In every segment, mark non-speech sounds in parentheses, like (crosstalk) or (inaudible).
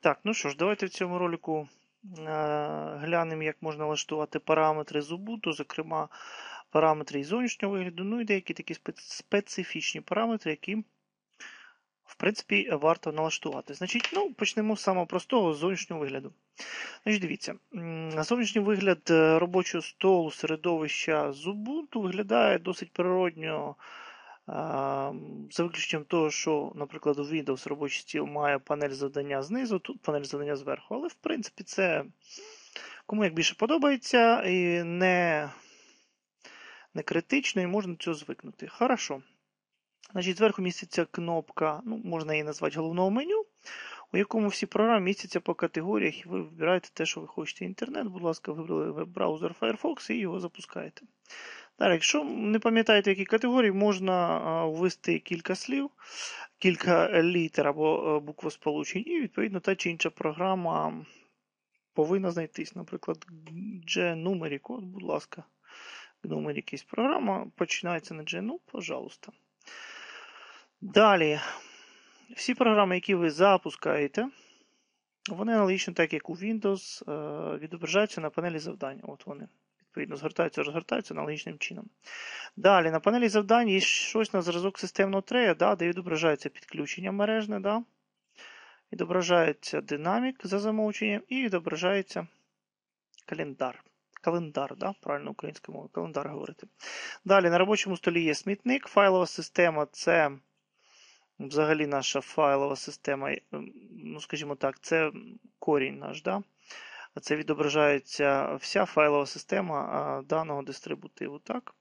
Так, ну що ж, давайте в цьому ролику е, глянемо, як можна налаштувати параметри з Ubuntu, зокрема параметри зовнішнього вигляду, ну і деякі такі специфічні параметри, які, в принципі, варто налаштувати. Значить, ну, почнемо з самого простого з зовнішнього вигляду. Значить, дивіться, зовнішній вигляд е, робочого столу середовища з Ubuntu виглядає досить природньо. За виключенням того, що, наприклад, у Windows робочий стіл має панель завдання знизу, тут панель завдання зверху. Але, в принципі, це кому як більше подобається і не, не критично, і можна до цього звикнути. Хорошо. Значить, зверху міститься кнопка, ну, можна її назвати головного меню, у якому всі програми містяться по категоріях, і ви вибираєте те, що ви хочете. Інтернет, будь ласка, вибрали веб-браузер Firefox і його запускаєте. Далі, якщо не пам'ятаєте, які категорії, можна ввести кілька слів, кілька літер або е, буквосполучень, і відповідно та чи інша програма повинна знайтись. Наприклад, G-Numeric, от, будь ласка, Numeric якась програма, починається на G, пожалуйста. Далі, всі програми, які ви запускаєте, вони аналогічно, так як у Windows, е, відображаються на панелі завдань. От вони відповідно згортаються, розгортаються аналогічним чином. Далі, на панелі завдань є щось на зразок системного трея, да, де відображається підключення мережне, да, відображається динамік за замовченням і відображається календар. Календар, да, правильно українською мовою, календар говорити. Далі на робочому столі є смітник, файлова система це взагалі наша файлова система, ну, скажімо так, це корінь наш. Да? Це відображається вся файлова система даного дистрибутиву. Так?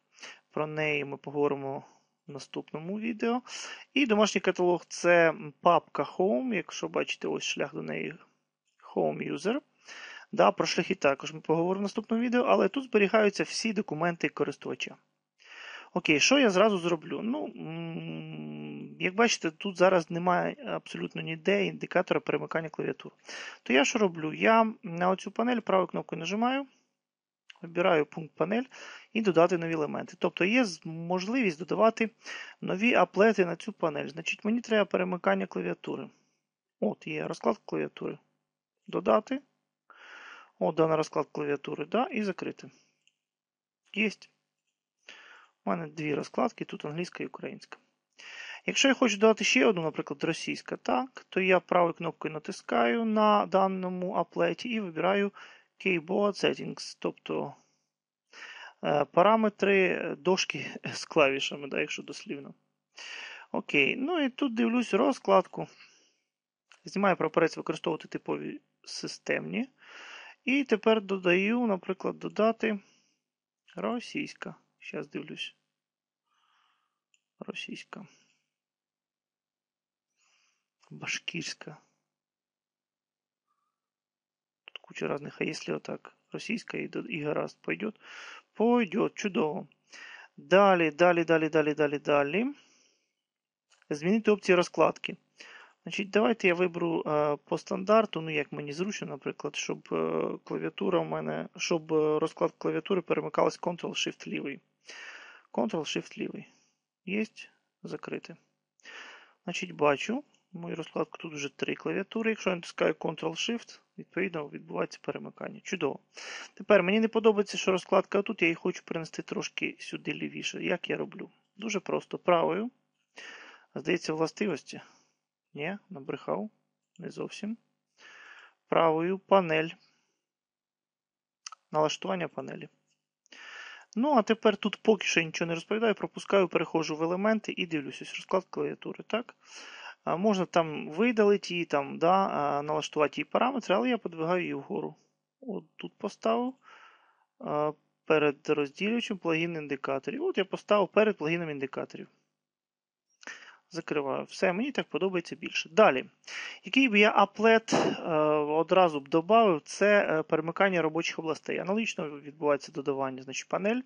Про неї ми поговоримо в наступному відео. І домашній каталог це папка Home, якщо бачите, ось шлях до неї Home User. Да, Про шляхи також ми поговоримо в наступному відео, але тут зберігаються всі документи користувача. Окей, що я зразу зроблю? Ну, Як бачите, тут зараз немає абсолютно ніде індикатора перемикання клавіатур. То я що роблю? Я на оцю панель правою кнопкою нажимаю, вибираю пункт панель і додати нові елементи. Тобто є можливість додавати нові аплети на цю панель. Значить, мені треба перемикання клавіатури. От, є розклад клавіатури. Додати. От, даний розклад клавіатури, да, і закрити. Єсть. У мене дві розкладки, тут англійська і українська. Якщо я хочу додати ще одну, наприклад, російська, так, то я правою кнопкою натискаю на даному аплеті і вибираю Keyboard Settings, тобто е, параметри дошки з клавішами, да, якщо дослівно. Окей, ну і тут дивлюсь розкладку. Знімаю прапорець використовувати типові системні. І тепер додаю, наприклад, додати російська. Зараз дивлюсь. Російська. Башкирська. Тут куча разных. А если вот так російська і, і гаразд пойдет? Пойдет. Чудово. Далі, далі, далі, далі, далі, далі. Змінити опції розкладки. Значить, Давайте я виберу е, по стандарту, ну як мені зручно, наприклад, щоб е, клавіатура у мене, щоб е, розклад клавіатури перемикалась Ctrl-Shift лівий. Ctrl-Shift лівий. Єсть. Закрити. Значить, бачу. Мою розкладку тут вже три клавіатури. Якщо я натискаю Ctrl-Shift, відповідно відбувається перемикання. Чудово. Тепер мені не подобається, що розкладка тут, я її хочу перенести трошки сюди лівіше. Як я роблю? Дуже просто. Правою. Здається, властивості. Ні, набрехав. Не зовсім. Правою панель. Налаштування панелі. Ну, а тепер тут поки що нічого не розповідаю, пропускаю, переходжу в елементи і дивлюся розклад клавіатури. так? Можна там видалити її, там, да, налаштувати її параметри, але я подвигаю її вгору. От тут поставив перед розділюючим плагін індикаторів. От я поставив перед плагіном індикаторів. Закриваю. Все, мені так подобається більше. Далі. Який би я аплет одразу б додав, це перемикання робочих областей. Аналогічно відбувається додавання значить, панель,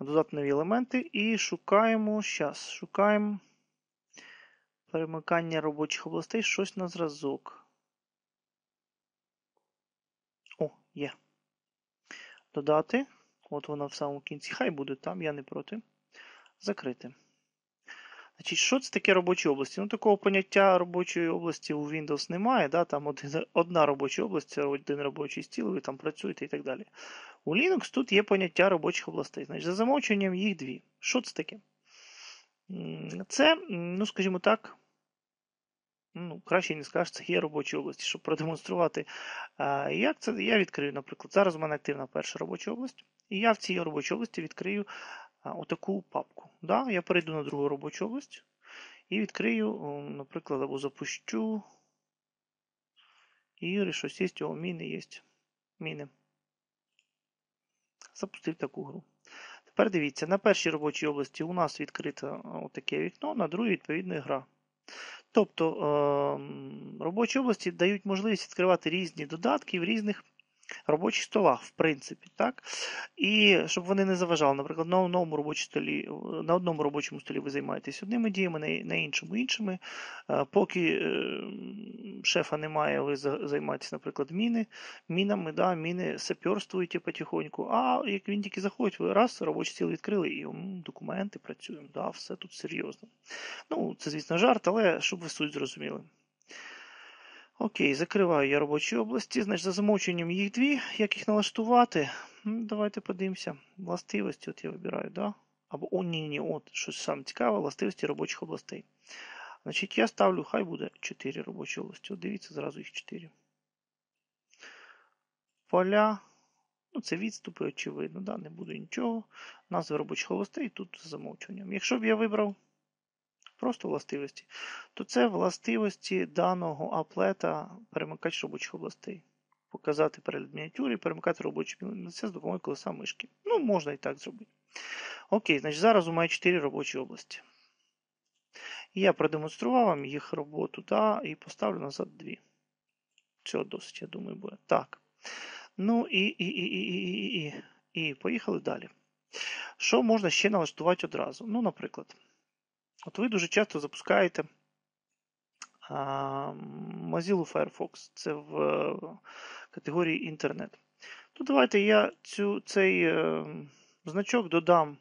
додати нові елементи і шукаємо. Зараз, шукаємо перемикання робочих областей щось на зразок. О, є. Додати. От воно в самому кінці. Хай буде там, я не проти. Закрити. Значить, Що це таке робочі області? Ну, такого поняття робочої області у Windows немає. Да? Там один, одна робоча область, один робочий стіл, ви там працюєте і так далі. У Linux тут є поняття робочих областей. Значить, За замовчуванням їх дві. Що це таке? Це, ну, скажімо так, ну, краще не скажеш, це є робочі області, щоб продемонструвати. Як це я відкрию, наприклад, зараз у мене активна перша робоча область, і я в цій робочій області відкрию отаку папку. Да? Я перейду на другу робочу область і відкрию, наприклад, або запущу. Ігри, щось є, о, міни є. Міни. Запустив таку гру. Тепер дивіться, на першій робочій області у нас відкрите таке вікно, на другій, відповідно, гра. Тобто ем, робочі області дають можливість відкривати різні додатки в різних робочих столах, в принципі. так? І щоб вони не заважали, наприклад, на одному робочому столі, на одному робочому столі ви займаєтесь одними діями, на іншому іншими. Е, поки е, шефа немає, ви займаєтесь, наприклад, міни, мінами, да, міни саперствуєте потихоньку. А як він тільки заходить, ви раз робочий стіл відкрили і документи працюємо. да, Все тут серйозно. Ну, це, звісно, жарт, але щоб ви суть зрозуміли. Окей, закриваю я робочі області. Значить, за замовченням їх дві. Як їх налаштувати? Давайте подивимося. Властивості, от я вибираю, да? Або о, ні, ні, от, щось саме цікаве, властивості робочих областей. Значить, я ставлю, хай буде 4 робочі області. От дивіться, зразу їх 4. Поля. Ну, це відступи, очевидно, да, не буде нічого. Назви робочих областей тут з замовчуванням. Якщо б я вибрав просто властивості, то це властивості даного аплета перемикач робочих областей. Показати перегляд мініатюри, перемикати робочі місця з допомогою колеса мишки. Ну, можна і так зробити. Окей, значить зараз у мене 4 робочі області. Я продемонстрував вам їх роботу да, і поставлю назад дві. Цього досить, я думаю, буде. Так. Ну і і, і, і, і, і, і поїхали далі. Що можна ще налаштувати одразу? Ну, наприклад. От ви дуже часто запускаєте а, Mozilla Firefox, це в е, категорії інтернет. То давайте я цю, цей е, значок додам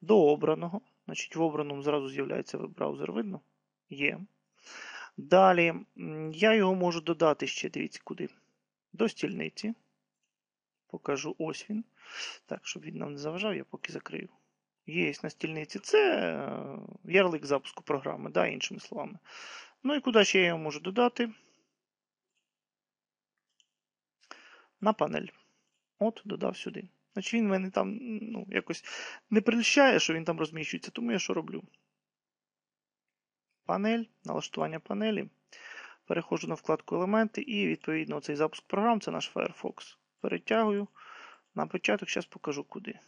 до обраного. Значить, В обраному зразу з'являється веб-браузер, видно? Є. Далі я його можу додати ще, дивіться, куди? До стільниці. Покажу ось він. Так, щоб він нам не заважав, я поки закрию є на стільниці, це е, ярлик запуску програми, да, іншими словами. Ну і куди ще я його можу додати? На панель. От, додав сюди. Значить він мене там ну, якось не приліщає, що він там розміщується, тому я що роблю? Панель, налаштування панелі. Переходжу на вкладку елементи і, відповідно, цей запуск програм це наш Firefox. Перетягую. На початок, зараз покажу куди.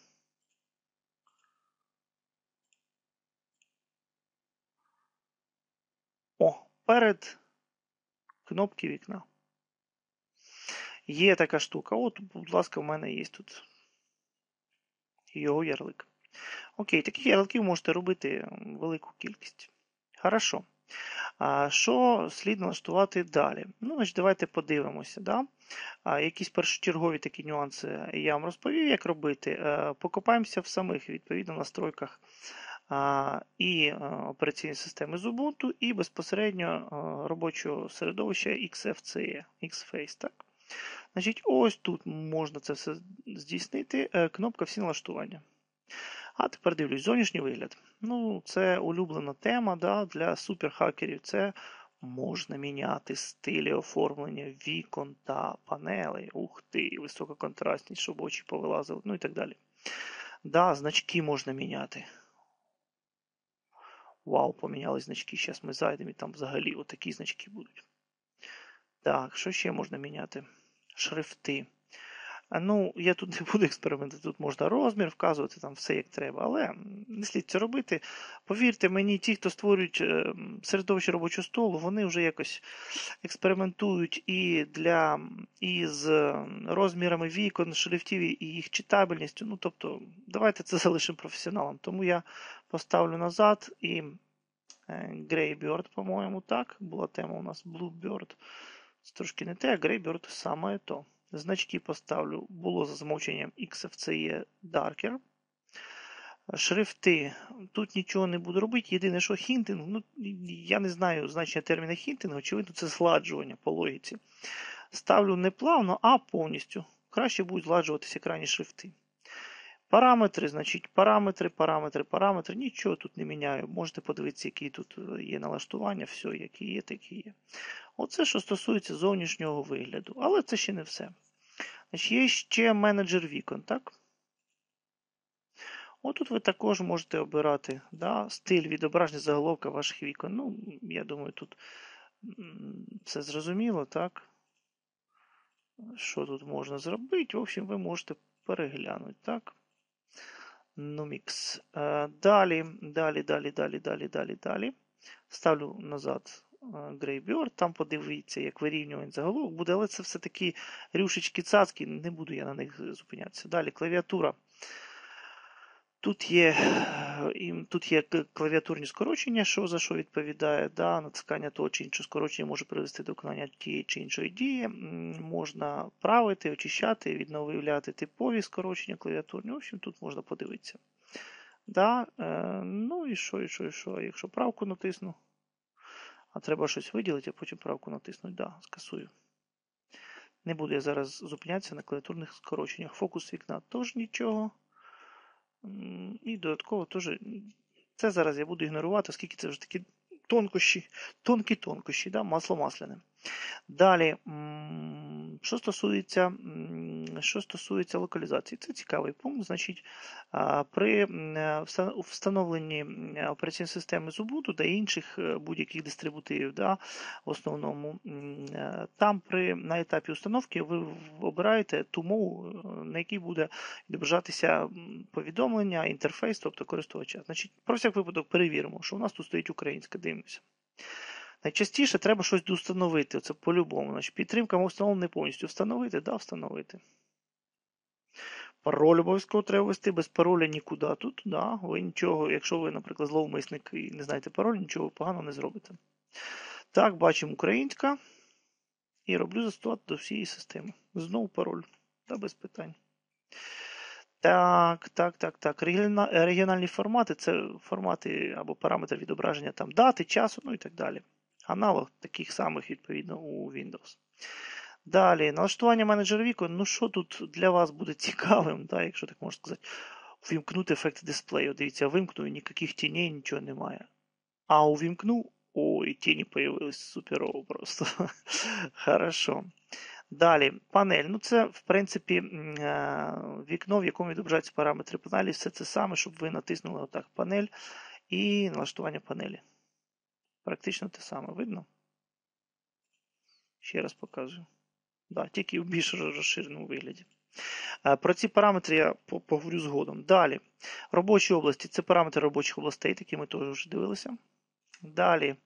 Перед кнопки вікна. Є така штука. От, будь ласка, в мене є тут його ярлик. Окей, таких ярликів можете робити велику кількість. Хорошо. А Що слід налаштувати далі? Ну, значить, Давайте подивимося. Да? А, Якісь першочергові такі нюанси я вам розповів, як робити. Е, покопаємося в самих відповідно настройках і операційної системи з Ubuntu, і безпосередньо робочого середовища XFCE, Xface. Так? Значить, Ось тут можна це все здійснити. Е, кнопка всі налаштування. А тепер дивлюсь, зовнішній вигляд. Ну, Це улюблена тема да, для суперхакерів. Це можна міняти стилі оформлення вікон та панелей. Ух ти, висококонтрастність, щоб очі повилазили, ну і так далі. Да, Значки можна міняти. Вау, поміняли значки. Зараз ми зайдемо і там взагалі отакі значки будуть. Так, що ще можна міняти? Шрифти. Ну, я тут (laughs) не буду експериментувати, тут можна розмір вказувати, там все як треба, але не слід це робити. Повірте мені, ті, хто створюють е, середовище робочого столу, вони вже якось експериментують і для, і з розмірами вікон, шрифтів і їх читабельністю. Ну, тобто, давайте це (laughs) залишимо професіоналам. Тому я поставлю назад і е, по-моєму, так. Була тема у нас Bluebird. Це трошки не те, а Greybird саме то. Значки поставлю було за замовченням XFCE Darker. Шрифти. Тут нічого не буду робити. Єдине, що хінтинг, ну, я не знаю значення терміна хінтинг, очевидно, це зладжування по логіці. Ставлю не плавно, а повністю. Краще будуть зладжуватися крайні шрифти. Параметри, значить, параметри, параметри, параметри. Нічого тут не міняю. Можете подивитися, які тут е, є налаштування, все, які є, такі є. Оце, що стосується зовнішнього вигляду. Але це ще не все. Значить, Є ще менеджер вікон, так? Отут ви також можете обирати да, стиль відображення заголовка ваших вікон. Ну, я думаю, тут це зрозуміло, так? Що тут можна зробити? В общем, ви можете переглянути, так? Numix. Е, далі, далі, далі, далі, далі, далі, далі. Ставлю назад е, Greybird, там подивіться, як вирівнювань заголовок буде, але це все таки рюшечки цацки, не буду я на них зупинятися. Далі клавіатура. Тут є тут є клавіатурні скорочення, що за що відповідає. Да, Натискання того чи іншого скорочення може привести до виконання тієї чи іншої дії. Можна правити, очищати, відновляти типові скорочення клавіатурні. В общем, тут можна подивитися. Да, е, Ну і що, і що, і що? Якщо правку натисну, а треба щось виділити, а потім правку натиснути. Да, скасую. Не буду я зараз зупинятися на клавіатурних скороченнях. Фокус вікна теж нічого. І додатково теж це зараз я буду ігнорувати, оскільки це вже такі тонкощі, тонкі тонкощі, да, масло масляне. Далі, що стосується що стосується локалізації, це цікавий пункт. Значить, При встановленні операційної системи з Ubuntu та інших е, будь-яких дистрибутивів, да, в основному, е, там при, на етапі установки ви обираєте ту мову, е, на якій буде відображатися повідомлення, інтерфейс, тобто користувача. Значить, Про всяк випадок перевіримо, що у нас тут стоїть українська, дивимося. Найчастіше треба щось доустановити. Це по-любому. Підтримка мов встановлена повністю. Встановити, да, встановити. Пароль обов'язково треба ввести, без пароля нікуди. Тут, да, ви нічого, якщо ви, наприклад, зловмисник і не знаєте пароль, нічого поганого не зробите. Так, бачимо українська. І роблю застосувати до всієї системи. Знову пароль. Та без питань. Так, так, так, так. Регіональні формати це формати або параметри відображення там дати, часу, ну і так далі аналог таких самих, відповідно, у Windows. Далі, налаштування менеджера вікон. Ну, що тут для вас буде (laughs) цікавим, да, якщо так можна сказати, увімкнути ефект дисплею. Дивіться, вимкну, ніяких тіней, нічого немає. А увімкну, ой, тіні появились суперово просто. (laughs) Хорошо. Далі, панель. Ну, це, в принципі, е, вікно, в якому відображаються параметри панелі. Все це саме, щоб ви натиснули отак панель і налаштування панелі. Практично те саме видно. Ще раз показую. Да, Тільки в більш розширеному вигляді. Е, про ці параметри я поговорю згодом. Далі. Робочі області це параметри робочих областей, які ми теж вже дивилися. Далі.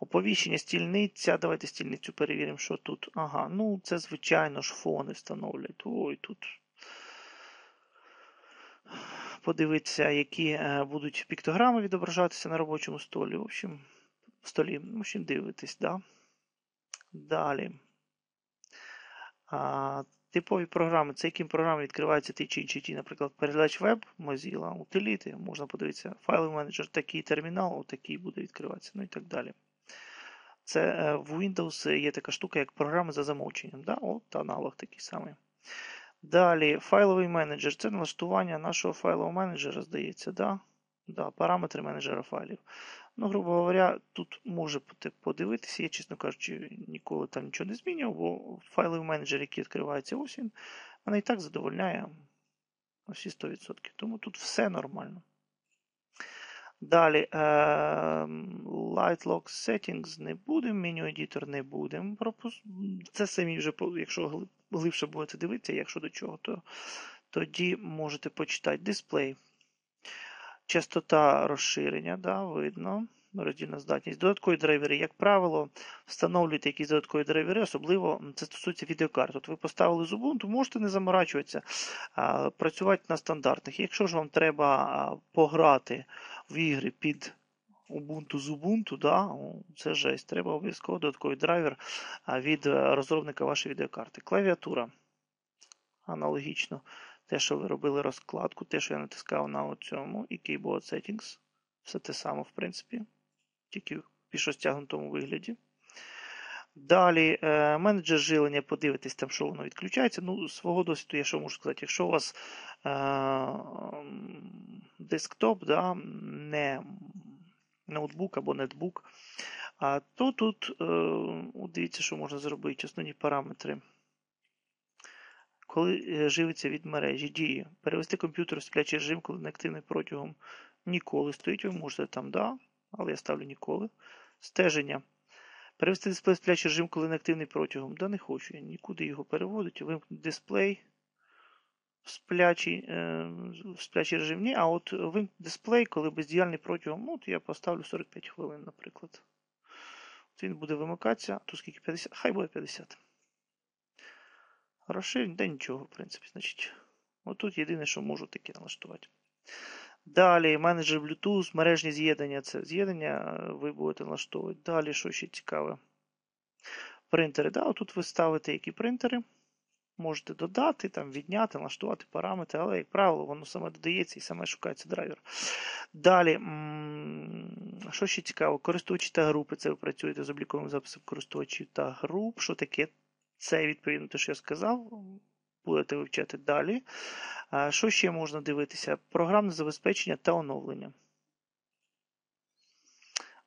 Оповіщення стільниця. Давайте стільницю перевіримо, що тут. Ага, ну це, звичайно ж, фони встановлюють. Ой, тут. Подивитися, які е, будуть піктограми відображатися на робочому столі. В общем столі. Мужчин дивитись, да? Далі. А, Типові програми. Це яким програми відкриваються ті чи інші ті, наприклад, передач веб, Mozilla, утиліти, можна подивитися, файловий менеджер, такий термінал, отакий буде відкриватися, ну і так далі. Це е, в Windows є така штука, як програми за замовченням. Да? От аналог такий самий. Далі, файловий менеджер. Це налаштування нашого файлового менеджера, здається. да? Да, Параметри менеджера файлів. Ну, грубо говоря, тут можете подивитися, я, чесно кажучи, ніколи там нічого не змінював, бо файловий менеджер, який відкривається ось він, вона і так задовольняє всі 100%. Тому тут все нормально. Далі, Lightlock Settings не будемо, меню Editor не будемо. Це самі вже, якщо глибше будете дивитися, якщо до чого, то тоді можете почитати дисплей. Частота розширення, да, видно. Роздільна здатність. Додаткові драйвери, як правило, встановлюйте якісь додаткові драйвери, особливо це стосується відеокарт. От ви поставили з Ubuntu, можете не заморачуватися, а, працювати на стандартних. Якщо ж вам треба пограти в ігри під Ubuntu з Ubuntu, да, це жесть. Треба обов'язково додатковий драйвер від розробника вашої відеокарти. Клавіатура. Аналогічно те, що ви робили розкладку, те, що я натискав на цьому, і Keyboard Settings. Все те саме, в принципі, тільки в більш розтягнутому вигляді. Далі, е, менеджер жилення, подивитись, там, що воно відключається. Ну, свого досвіду, я що можу сказати, якщо у вас е, десктоп, да, не ноутбук або нетбук, то тут е, дивіться, що можна зробити. Основні параметри. Коли е, живиться від мережі, дії. Перевести комп'ютер в сплячий режим, коли не активний протягом ніколи стоїть, ви можете там, да, але я ставлю ніколи. Стеження. Перевести дисплей в сплячий режим, коли не активний протягом. Да не хочу я нікуди його переводити. Вимкнути дисплей в сплячий, е, в сплячий режим. Ні, а от вимкнути дисплей, коли бездіяльний протягом. Ну, от я поставлю 45 хвилин, наприклад. От Він буде вимикатися. Тут скільки 50? Хай буде 50. Розширень, да нічого, в принципі, значить. Отут єдине, що можу таке налаштувати. Далі менеджер Bluetooth, мережні з'єднання. Це з'єднання ви будете налаштовувати. Далі, що ще цікаве? Принтери. Да, Тут ви ставите які принтери. Можете додати, там, відняти, налаштувати параметри, але, як правило, воно саме додається і саме шукається драйвер. Далі, що ще цікаво, користувачі та групи. Це ви працюєте з обліковим записом користувачів та груп. Що таке? Це відповідно те, що я сказав. Будете вивчати далі. Що ще можна дивитися? Програмне забезпечення та оновлення.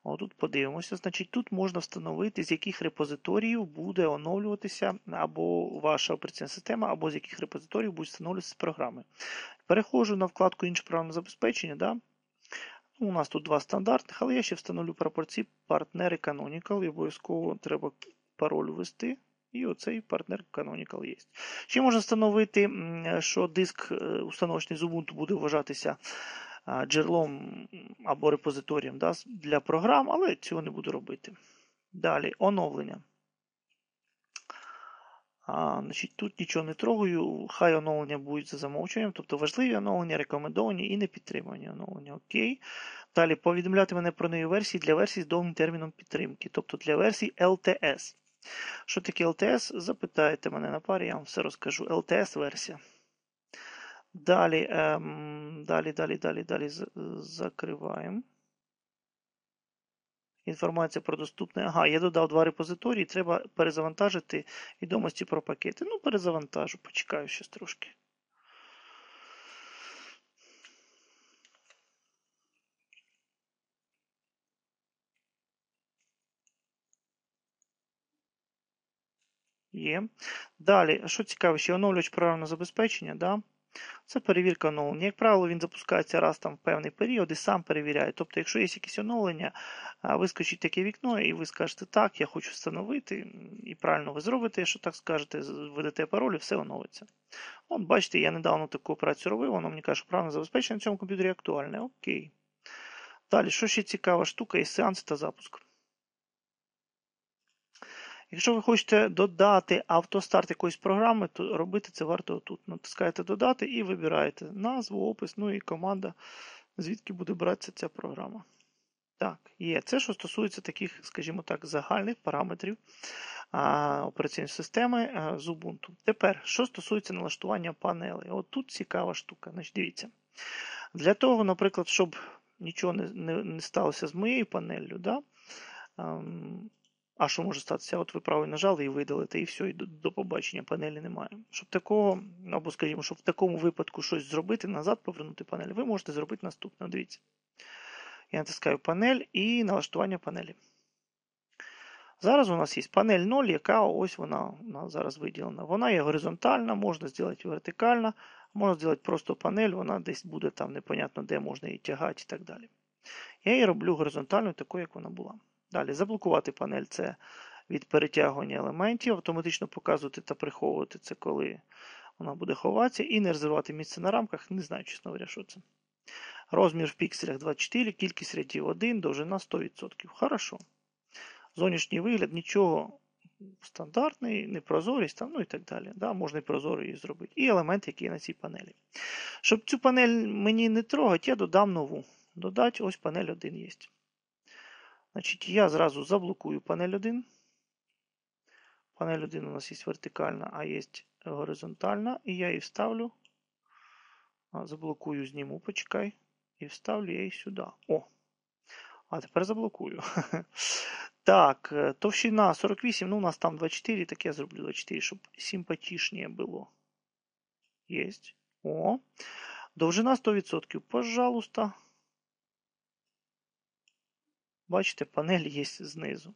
Отут подивимося. Значить, тут можна встановити, з яких репозиторіїв буде оновлюватися або ваша операційна система, або з яких репозиторіїв будуть встановлюватися програми. Переходжу на вкладку інше програмне забезпечення. Да? Ну, У нас тут два стандартних, але я ще встановлю пропорції партнери Canonical і обов'язково треба пароль ввести. І оцей партнер Canonical є. Ще можна встановити, що диск установочний з Ubuntu буде вважатися джерелом або репозиторієм да, для програм, але цього не буду робити. Далі, оновлення. А, значить, Тут нічого не трогаю, хай оновлення будуть за замовчуванням, тобто важливі оновлення, рекомендовані і не підтримані оновлення. Окей. Далі повідомляти мене про нові версії для версій з довгим терміном підтримки, тобто для версій LTS. Що таке LTS? Запитайте мене на парі, я вам все розкажу. LTS-версія. Далі, ем, далі, далі, далі, далі закриваємо. Інформація про доступне. Ага, я додав два репозиторії, треба перезавантажити відомості про пакети. Ну, перезавантажу, почекаю щось трошки. Є. Далі, що цікаво, ще оновлювач програмного забезпечення. Да? Це перевірка оновлення. Як правило, він запускається раз там в певний період і сам перевіряє. Тобто, якщо є якісь оновлення, вискочить таке вікно, і ви скажете, так, я хочу встановити, і правильно ви зробите, що так скажете, введете пароль і все оновиться. От, бачите, я недавно таку операцію робив, воно мені каже, що програмне забезпечення на цьому комп'ютері актуальне. Окей. Далі, що ще цікава штука, є сеанс та запуск. Якщо ви хочете додати автостарт якоїсь програми, то робити це варто тут. Натискаєте Додати і вибираєте назву, опис, ну і команда, звідки буде братися ця програма. Так, є. Це, що стосується таких, скажімо так, загальних параметрів а, операційної системи а, з Ubuntu. Тепер, що стосується налаштування панелей. От тут цікава штука. Значить, Дивіться. Для того, наприклад, щоб нічого не не, не сталося з моєю панелью, да, а, а що може статися? От ви правий нажали і видалите, і все, і до, до побачення панелі немає. Щоб такого, або, скажімо, щоб в такому випадку щось зробити, назад повернути панель, ви можете зробити наступне. Дивіться. Я натискаю панель і налаштування панелі. Зараз у нас є панель 0, яка ось вона у нас зараз виділена. Вона є горизонтальна, можна зробити вертикальна, можна зробити просто панель, вона десь буде там непонятно де можна її тягати і так далі. Я її роблю горизонтальною, такою, як вона була. Далі, заблокувати панель це від перетягування елементів, автоматично показувати та приховувати це, коли вона буде ховатися, і не резервувати місце на рамках, не знаю, чесно говоря, що це. Розмір в пікселях 24, кількість рядів 1, довжина 100%. Хорошо. Зовнішній вигляд, нічого стандартний, непрозорість, там, ну і так далі. Да, Можна і прозоро її зробити. І елемент, який є на цій панелі. Щоб цю панель мені не трогати, я додам нову. Додати, ось панель 1 є. Значить, Я зразу заблокую панель 1. Панель 1 у нас є вертикальна, а є горизонтальна. І я її вставлю Заблокую, зніму, почекай. І вставлю я їх сюди. О! А тепер заблокую. (laughs) Так, е, товщина 48, ну у нас там 24, так я зроблю 24, щоб симпатичніше було. Єсть. О. Довжина 100%. Пожалуйста. Бачите, панель є знизу.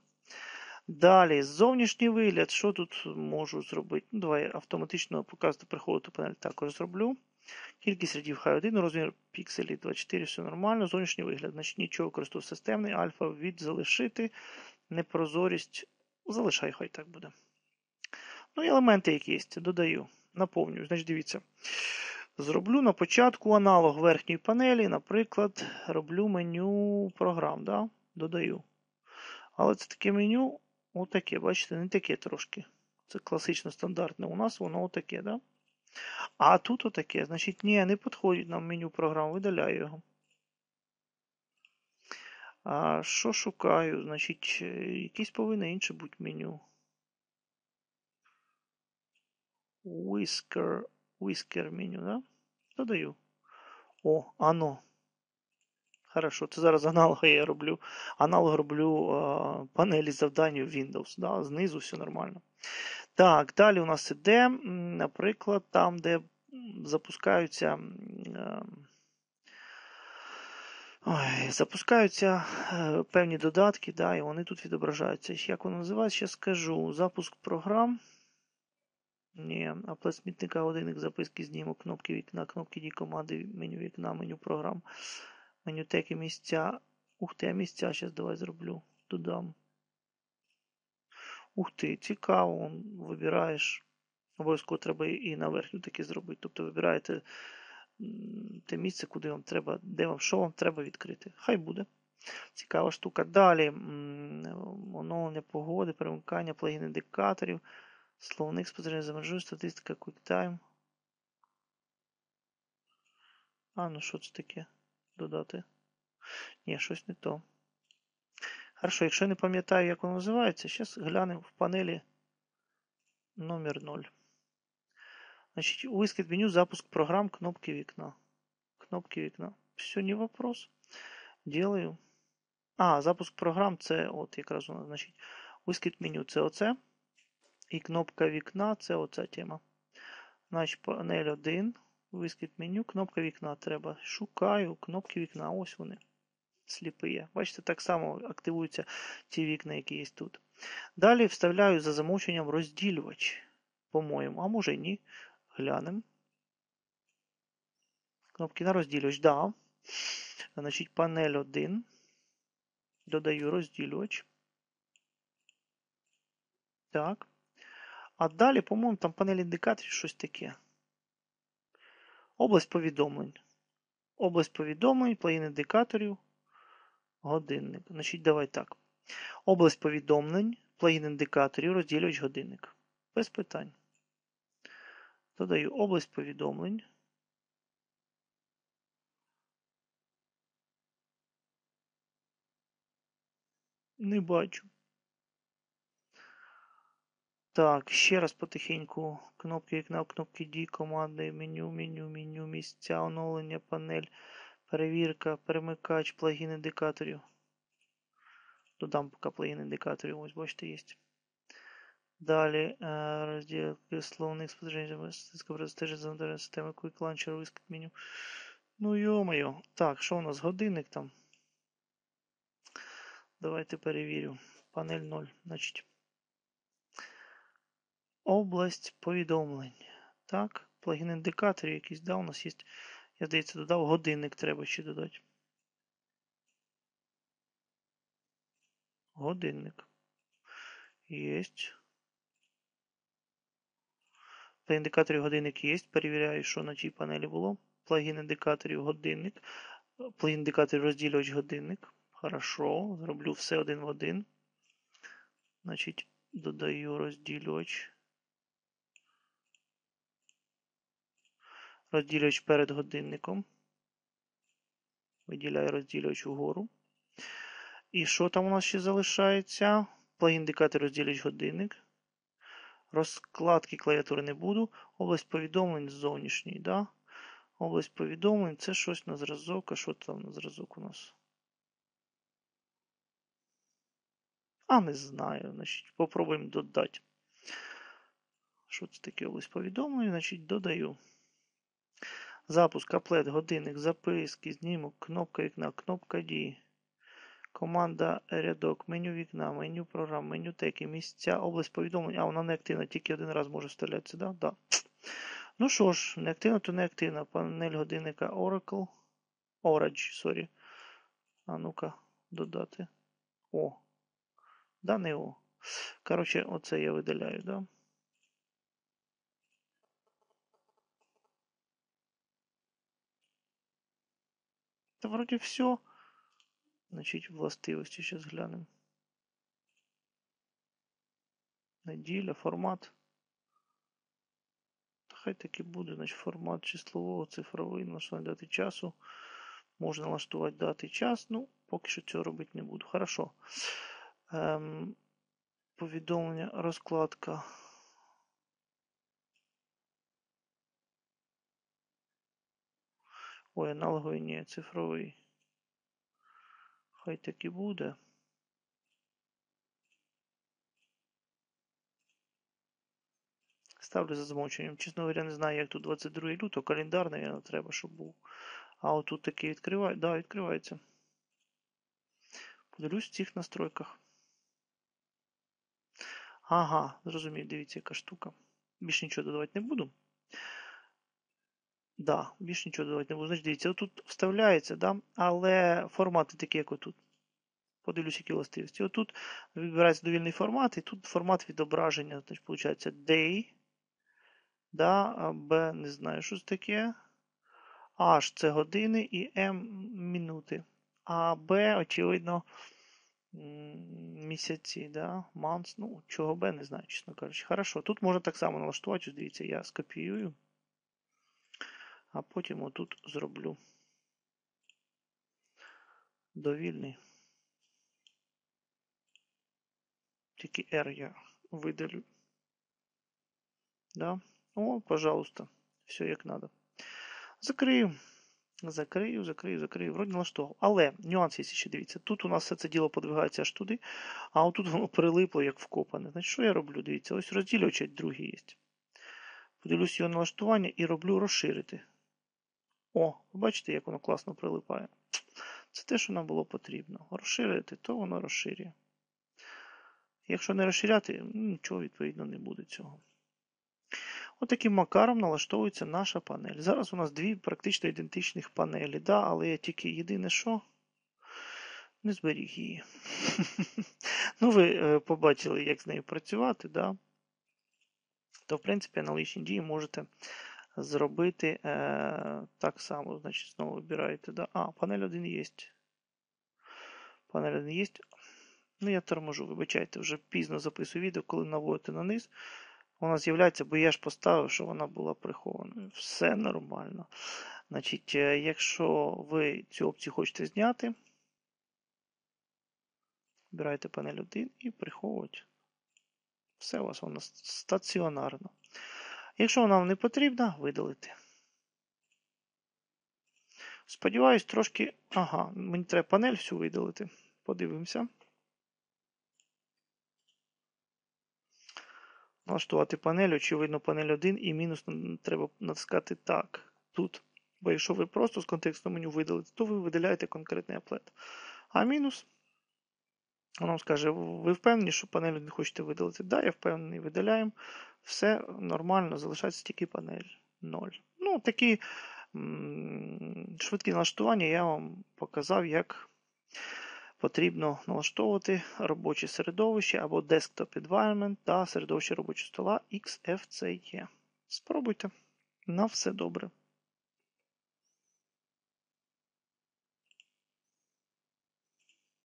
Далі, зовнішній вигляд. Що тут можу зробити? Ну, Давай автоматично показати приходити панель також зроблю. Кількість рядів хай 1, розмір пікселів 24, все нормально. Зовнішній вигляд. Значить, нічого використовую системний, альфа від залишити. Непрозорість. Залишай, хай так буде. Ну і елементи якісь додаю. Наповнюю. Значить, дивіться. Зроблю на початку аналог верхньої панелі, наприклад, роблю меню програм. Да? Додаю. Але це таке меню, отаке, бачите, не таке трошки. Це класично стандартне. У нас воно отаке, да? А тут отаке. Значить, ні, не підходить нам меню програм, видаляю його. А що шукаю? Значить, якесь повинне інше бути меню. Whisker, Whisker меню, да? Додаю. О, ано. Хорошо, це зараз аналог я роблю. Аналог роблю а, панелі завдань в Windows. Да? Знизу все нормально. Так, далі у нас іде, наприклад, там, де запускаються. А, Ой, Запускаються е, певні додатки, да, і вони тут відображаються. Як воно називається, ще скажу. Запуск програм. Ні, а смітника годинник записки знімок, кнопки вікна, кнопки дій команди, меню вікна, меню програм, меню теки місця. Ух ти, а місця зараз давай зроблю. Додам. Ух ти, цікаво, вибираєш. Обов'язково треба і на верхню таки зробити. Тобто вибираєте те місце, куди вам треба, де вам, що вам треба відкрити. Хай буде. Цікава штука. Далі оновлення погоди, перемикання плагін індикаторів, словник спостереження за мережою, статистика QuickTime. А, ну що це таке? Додати? Ні, щось не то. Хорошо, якщо я не пам'ятаю, як воно називається, зараз глянемо в панелі номер 0. Значит, выискать меню запуск программ, кнопки вікна. Кнопки вікна. Все, не вопрос. Делаю. А, запуск програм це от якраз у нас, значить, вискид меню це оце. І кнопка вікна це оця тема. Значить, панель 1. Вискид меню, кнопка вікна треба. Шукаю кнопки вікна. Ось вони. Сліпі є. Бачите, так само активуються ті вікна, які є тут. Далі вставляю за замовченням розділювач. По-моєму, а може ні. Глянемо. Кнопки на розділювач. Да. Значить, панель 1. Додаю розділювач. Так. А далі, по-моєму, там панель індикаторів щось таке. Область повідомлень. Область повідомлень, плагін індикаторів. Годинник. Значить, давай так. Область повідомлень, плагін індикаторів, розділювач годинник. Без питань. Додаю область повідомлень. Не бачу. Так, ще раз потихеньку. Кнопки вікна, кнопки дій, команди, меню, меню, меню, місця, оновлення, панель, перевірка, перемикач, плагін індикаторів. Додам поки плагін індикаторів, ось бачите, є. Далі е, розділ словник спостереження простеження завантаження системи Quick Launcher, вискид меню. Ну йо-моє. Так, що у нас? Годинник там. Давайте перевірю. Панель 0. Значить. Область повідомлень. Так, плагін індикаторів якийсь, да, у нас є. Я здається, додав годинник треба ще додати. Годинник. Єсть. Для індикаторів годинник є. Перевіряю, що на цій панелі було. Плагін індикаторів годинник. Плагін індикаторів розділювач годинник. Хорошо. Зроблю все один в один. Значить, додаю розділювач. Розділювач перед годинником. Виділяю розділювач угору. І що там у нас ще залишається? Плагін індикатор розділювач годинник. Розкладки клавіатури не буду. Область повідомлень зовнішній. Да? Область повідомлень це щось на зразок. А що там на зразок у нас? А не знаю. Значить, попробуємо додати. Що це таке область повідомлень? Значить, додаю. Запуск, аплет, годинник, записки, знімок, кнопка вікна, кнопка дії. Команда рядок, меню вікна, меню програм, меню теки, місця, область повідомлень. А, вона не активна, тільки один раз може вставлятися, да? Да. Ну що ж, не активна, то не активна. Панель годинника Oracle. Orange, сорі. А ну-ка, додати. О. Да, не О. Коротше, оце я видаляю, да? Та вроді все. Значить, властивості зараз глянемо. Неділя, формат. Хай таки буде, значить, формат числового, цифровий, налаштування дати часу. Можна налаштувати дати час. Ну, поки що цього робити не буду. Хорошо. Ем, повідомлення, розкладка. Ой, аналоговий ні, цифровий. Хай так і буде. Ставлю за замовченням. Чесно говоря, не знаю, як тут 22 лютого. Календар, мабуть, треба, щоб був. А отут такий відкриває. Да, відкривається. Подивлюсь в цих настройках. Ага, зрозумів, дивіться, яка штука. Більше нічого додавати не буду. Да, більше нічого додавати не буду. Значить, дивіться, отут вставляється, да? але формати такі, як отут. Подивлюсь, які властивості. Отут вибирається довільний формат, і тут формат відображення. Значить, виходить day. Да, B, не знаю, що це таке. H це години і M минути. А B, очевидно, місяці, да, months, ну, чого B, не знаю, чесно кажучи. Хорошо, тут можна так само налаштувати, дивіться, я скопіюю, а потім отут зроблю довільний. Тільки R я видалю. Да? О, пожалуйста, все як надо. Закрию. Закрию, закрию, закрию. Вроді налаштував. Але нюанс є ще дивіться. Тут у нас все це діло подвигається аж туди, а отут воно прилипло, як вкопане. Значить, що я роблю? Дивіться, ось розділювач другий є. Подивлюсь його налаштування і роблю розширити. О, бачите, як воно класно прилипає. Це те, що нам було потрібно. Розширити, то воно розширює. Якщо не розширяти, нічого відповідно не буде цього. Отаким От макаром налаштовується наша панель. Зараз у нас дві практично ідентичних панелі, да, але я тільки єдине що не зберіг її. (laughs) ну, ви е, побачили, як з нею працювати, да? то, в принципі, аналогічні дії можете зробити е, так само. Значить, знову вибираєте. Да? А, панель 1 є. Панель 1 є. Ну, я торможу, вибачайте, вже пізно записую відео, коли наводите на низ. Вона з'являється, бо я ж поставив, що вона була прихованою. Все нормально. Значить, е, Якщо ви цю опцію хочете зняти, вибирайте панель 1 і приховуйте. Все у вас воно стаціонарно. Якщо вона вам не потрібна, видалите. Сподіваюсь, трошки. Ага, мені треба панель всю видалити. Подивимося. налаштувати панель, очевидно, панель 1 і мінус треба натискати так. Тут. Бо якщо ви просто з контексту меню видалите, то ви видаляєте конкретний аплет. А мінус, воно вам скаже, ви впевнені, що панель не хочете видалити? Так, да, я впевнений, видаляємо. Все нормально, залишається тільки панель 0. Ну, такі швидкі налаштування я вам показав, як потрібно налаштовувати робоче середовище або Desktop Environment та середовище робочого стола XFCE. Спробуйте. На все добре.